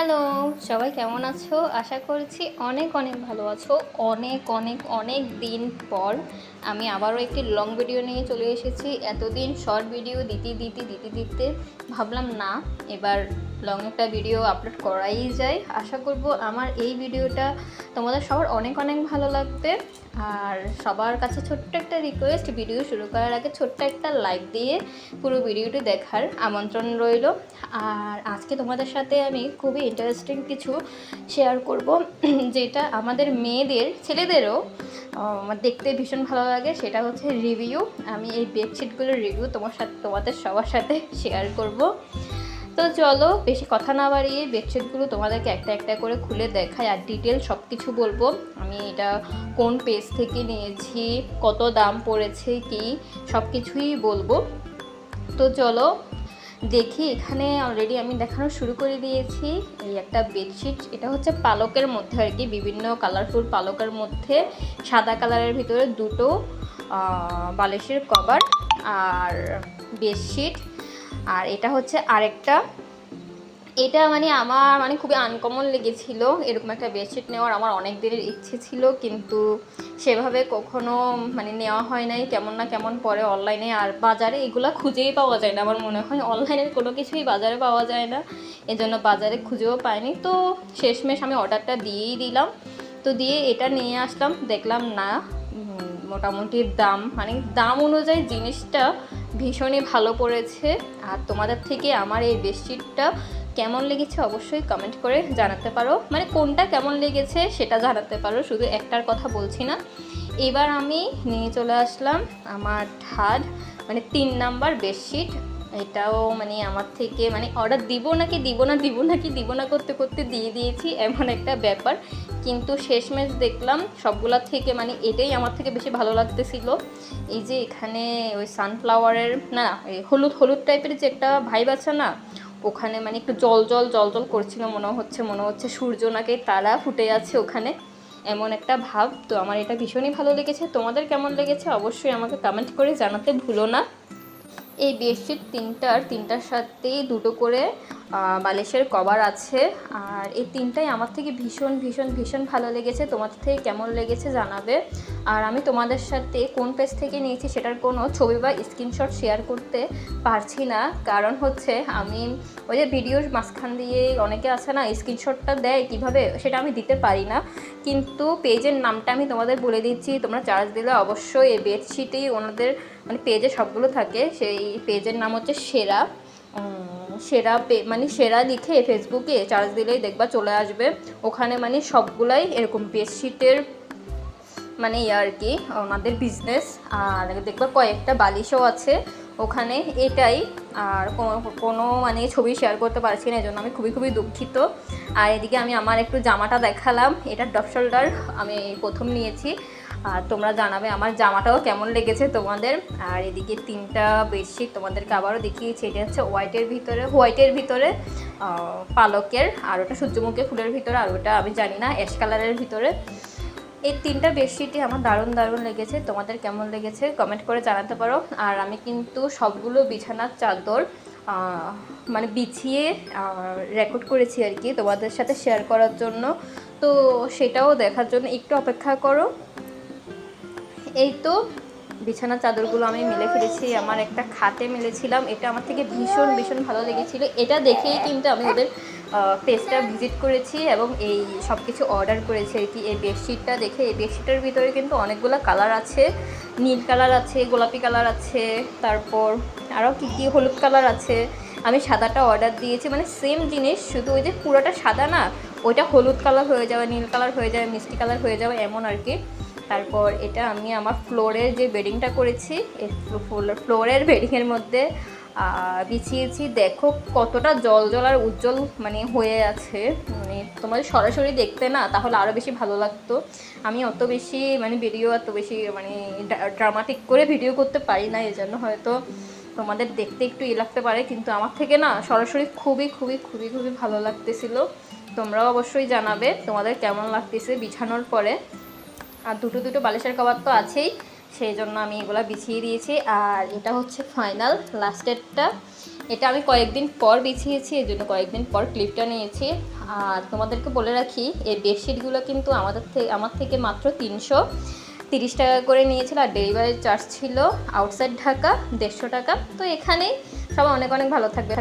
Hello, সবাই কেমন আছো? আশা করছি অনেক অনেক ভালো আছো। অনেক অনেক অনেক দিন পর আমি আবারও একটি লং ভিডিও নিয়ে চলে এসেছি। এতদিন শর্ট ভিডিও দিতে দিতে দিতে দিতে ভাবলাম না, এবার লং একটা ভিডিও আপলোড করাই যায়। আশা করব আমার এই ভিডিওটা তোমাদের সবার অনেক অনেক ভালো লাগবে। আর সবার কাছে ছোট্ট একটা রিকোয়েস্ট ভিডিও শুরু করার আগে ছোট্ট একটা লাইক দিয়ে পুরো ভিডিওটি দেখার আমন্ত্রণ রইল। আর আজকে তোমাদের সাথে আমি খুবই ইন্টারেস্টিং কিছু শেয়ার করব, যেটা আমাদের মেয়েদের, ছেলেদেরও দেখতে ভীষণ ভালো লাগে সেটা হচ্ছে রিভিউ আমি এই বেডশিটগুলোর রিভিউ তোমার সাথে, তোমাদের সবার সাথে শেয়ার করব। তো চলো, বেশি কথা না বাড়িয়ে বেডশিটগুলো তোমাদেরকে একটা একটা করে খুলে দেখাই আর ডিটেল সব কিছু বলব। আমি এটা কোন পেজ থেকে নিয়েছি, কত দাম পড়েছে, কি সব কিছুই বলব। তো চলো দেখি, এখানে অলরেডি আমি দেখানো শুরু করে দিয়েছি। এই একটা বেডশিট এটা হচ্ছে পালকের মধ্যে আর কি, বিভিন্ন কালারফুল পালকের মধ্যে। সাদা কালারের ভিতরে দুটো বালিশের কভার আর বেডশিট আর এটা হচ্ছে আরেকটা এটা মানে আমার মানে খুবই আনকমন লেগেছিল, এরকম একটা বেডশিট নেওয়ার আমার অনেক দিনের ইচ্ছে ছিল, কিন্তু সেভাবে কখনো মানে নেওয়া হয় নাই, কেমন না কেমন পরে অনলাইনে আর বাজারে এগুলো খুঁজেই পাওয়া যায় না আমার মনে হয়। অনলাইনের কোনো কিছুই বাজারে পাওয়া যায় না, এজন্য বাজারে খুঁজেও পাইনি। তো শেষমেশ আমি অর্ডারটা দিয়েই দিলাম। তো দিয়ে এটা নিয়ে আসলাম, দেখলাম না মোটামুটি দাম মানে দাম অনুযায়ী জিনিসটা ভীষণই ভালো পড়েছে। আর তোমাদের থেকে আমার এই বেডশিটটা কেমন লেগেছে অবশ্যই কমেন্ট করে জানাতে পারো। মানে কোনটা কেমন লেগেছে সেটা জানাতে পারো, শুধু একটার কথা বলছি না। এবার আমি নিয়ে চলে আসলাম আমার ঠাড মানে তিন নাম্বার বেডশিট। এটাও মানে আমার থেকে মানে অর্ডার দিব নাকি দিব না, দিব নাকি দিব না করতে করতে দিয়ে দিয়েছি, এমন একটা ব্যাপার। কিন্তু শেষমেশ দেখলাম সবগুলা থেকে মানে এটাই আমার থেকে বেশি ভালো লাগতেছিল। এই যে এখানে ওই সানফ্লাওয়ারের না, এই হলুদ হলুদ টাইপের যে একটা ভাইব আছে না ওখানে মানে একটু জল জল জল জল করছিল, মনে হচ্ছে মনে হচ্ছে সূর্য নাকি তারা ফুটে আছে ওখানে। এমন একটা ভাব। তো আমার এটা ভীষণই ভালো লেগেছে। তোমাদের কেমন লেগেছে অবশ্যই আমাকে কমেন্ট করে জানাতে ভুলো না। এই বেডশিট তিনটার তিনটার সাথেই দুটো করে বালিশের কভার আছে। আর এই তিনটাই আমার থেকে ভীষণ ভীষণ ভীষণ ভালো লেগেছে। তোমাদের থেকে কেমন লেগেছে জানাবে। আর আমি তোমাদের সাথে কোন পেজ থেকে নিয়েছি সেটার কোনো ছবি বা স্ক্রিনশট শেয়ার করতে পারছি না। কারণ হচ্ছে আমি ওই যে ভিডিওর মাঝখান দিয়ে অনেকে আছে না স্ক্রিনশটটা দেয় কীভাবে সেটা আমি দিতে পারি না। কিন্তু পেজের নামটা আমি তোমাদের বলে দিচ্ছি। তোমরা চার্জ দিলে অবশ্যই এই বেডশিটেই ওনাদের মানে পেজে সবগুলো থাকে। সেই পেজের নাম হচ্ছে সেরা। সেরা পে মানে সেরা লিখে ফেসবুকে চার্জ দিলেই দেখবা চলে আসবে। ওখানে মানে সবগুলাই এরকম বেডশিটের মানে ইয়ে আর কি, ওনাদের বিজনেস আর দেখবা কয়েকটা বালিশও আছে। ওখানে এটাই, আর কোনো- কোনো মানে ছবি শেয়ার করতে পারছি না এই জন্য আমি খুবই খুবই দুঃখিত। আর এদিকে আমি আমার একটু জামাটা দেখালাম, এটা ডপ শোল্ডার আমি প্রথম নিয়েছি। আর তোমরা জানাবে আমার জামাটাও কেমন লেগেছে তোমাদের। আর এদিকে তিনটা বেডশিট তোমাদেরকে আবারও দেখিয়েছি, এটা হচ্ছে হোয়াইটের ভিতরে হোয়াইটের ভিতরে পালকের, আর ওটা সূর্যমুখী ফুলের ভিতরে, আর ওটা আমি জানি না অ্যাশ কালারের ভিতরে। এই তিনটা বেডশিটই আমার দারুণ দারুণ লেগেছে, তোমাদের কেমন লেগেছে কমেন্ট করে জানাতে পারো। আর আমি কিন্তু সবগুলো বিছানার চাদর মানে বিছিয়ে রেকর্ড করেছি আর কি তোমাদের সাথে শেয়ার করার জন্য। তো সেটাও দেখার জন্য একটু অপেক্ষা করো। এই তো বিছানা চাদরগুলো আমি মিলে ফেলেছি, আমার একটা খাতে মিলেছিলাম, এটা আমার থেকে ভীষণ ভীষণ ভালো লেগেছিল। এটা দেখেই কিন্তু আমি ওদের পেজটা ভিজিট করেছি এবং এই সব কিছু অর্ডার করেছি আর কি। এই বেডশিটটা দেখে, এই বেডশিটের ভিতরে কিন্তু অনেকগুলো কালার আছে। নীল কালার আছে, গোলাপি কালার আছে, তারপর আরও কী কী হলুদ কালার আছে। আমি সাদাটা অর্ডার দিয়েছি মানে সেম জিনিস, শুধু ওই যে পুরোটা সাদা না, ওইটা হলুদ কালার হয়ে যাবে নীল কালার হয়ে যাবে মিষ্টি কালার হয়ে যাবে এমন আর কি। তারপর এটা আমি আমার ফ্লোরের যে বেডিংটা করেছি ফ্লোরের বেডিংয়ের মধ্যে বিছিয়েছি। দেখো কতটা জল জল আর উজ্জ্বল মানে হয়ে আছে। মানে তোমাদের সরাসরি দেখতে না, তাহলে আরও বেশি ভালো লাগতো। আমি অত বেশি মানে ভিডিও এত বেশি মানে ড্রামাটিক করে ভিডিও করতে পারি না এই জন্য হয়তো তোমাদের দেখতে একটু ই লাগতে পারে, কিন্তু আমার থেকে না সরাসরি খুবই খুবই খুবই খুবই ভালো লাগতেছিল। তোমরাও অবশ্যই জানাবে তোমাদের কেমন লাগতেছে বিছানোর পরে। আর দুটো দুটো বালিশের কভার তো আছেই সেই জন্য আমি এগুলো বিছিয়ে দিয়েছি। আর এটা হচ্ছে ফাইনাল লাস্টেরটা এটা আমি কয়েকদিন পর বিছিয়েছি, এই জন্য কয়েকদিন পর ক্লিপটা নিয়েছি। আর তোমাদেরকে বলে রাখি, এই বেডশিটগুলো কিন্তু আমাদের থেকে আমার থেকে মাত্র তিনশো। তিরিশ টাকা করে নিয়েছিল আর ডেলিভারি চার্জ ছিল আউটসাইড ঢাকা, দেড়শো টাকা। তো এখানেই সবাই অনেক অনেক ভালো থাকবে।